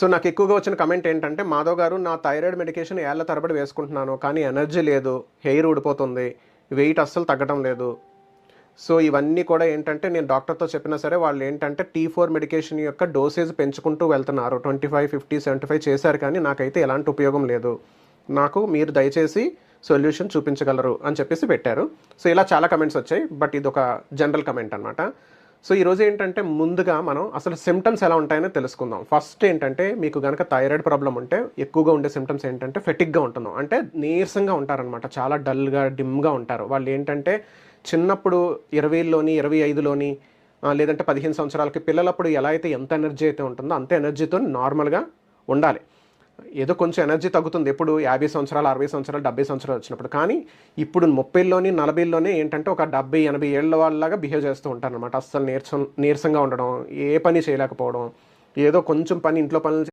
So నాకు ఎక్కువగా వచ్చిన కమెంట్ ఏంటంటే మాధవ్ గారు నా థైరాయిడ్ మెడికేషన్ ఏళ్ళ తరబడి వేసుకుంటున్నాను కానీ ఎనర్జీ లేదు హెయిర్ ఊడిపోతుంది వెయిట్ అస్సలు తగ్గడం లేదు. సో ఇవన్నీ కూడా ఏంటంటే నేను డాక్టర్తో చెప్పినా సరే వాళ్ళు ఏంటంటే టీ ఫోర్ మెడికేషన్ యొక్క డోసేజ్ పెంచుకుంటూ వెళ్తున్నారు. Twenty five fifty seventy five చేశారు కానీ నాకైతే ఎలాంటి ఉపయోగం లేదు. నాకు మీరు దయచేసి సొల్యూషన్ చూపించగలరు అని చెప్పేసి పెట్టారు. సో ఇలా చాలా కమెంట్స్ వచ్చాయి బట్ ఇది ఒక జనరల్ కమెంట్ అనమాట సో ఈరోజు ఏంటంటే ముందుగా మనం అసలు సిమ్టమ్స్ ఎలా ఉంటాయని తెలుసుకుందాం. ఫస్ట్ ఏంటంటే మీకు కనుక థైరాయిడ్ ప్రాబ్లం ఉంటే ఎక్కువగా ఉండే సిమ్టమ్స్ ఏంటంటే ఫెటిక్గా ఉంటుందాం అంటే నీరసంగా ఉంటారనమాట చాలా డల్గా డిమ్గా ఉంటారు. వాళ్ళు ఏంటంటే చిన్నప్పుడు ఇరవైలోని ఇరవై ఐదులోని లేదంటే పదిహేను సంవత్సరాలకి పిల్లలప్పుడు ఎలా అయితే ఎంత ఎనర్జీ అయితే ఉంటుందో అంత ఎనర్జీతో నార్మల్గా ఉండాలి. ఏదో కొంచెం ఎనర్జీ తగ్గుతుంది. ఎప్పుడు యాభై సంవత్సరాలు అరవై సంవత్సరాలు డెబ్బై సంవత్సరాలు వచ్చినప్పుడు. కానీ ఇప్పుడు ముప్పైలోని నలభైలోనే ఏంటంటే ఒక డెబ్బై ఎనభై ఏళ్ళ వాళ్ళలాగా బిహేవ్ చేస్తూ ఉంటారు అనమాట అస్సలు నీరసం నీరసంగా ఉండడం ఏ పని చేయలేకపోవడం ఏదో కొంచెం పని ఇంట్లో పనులు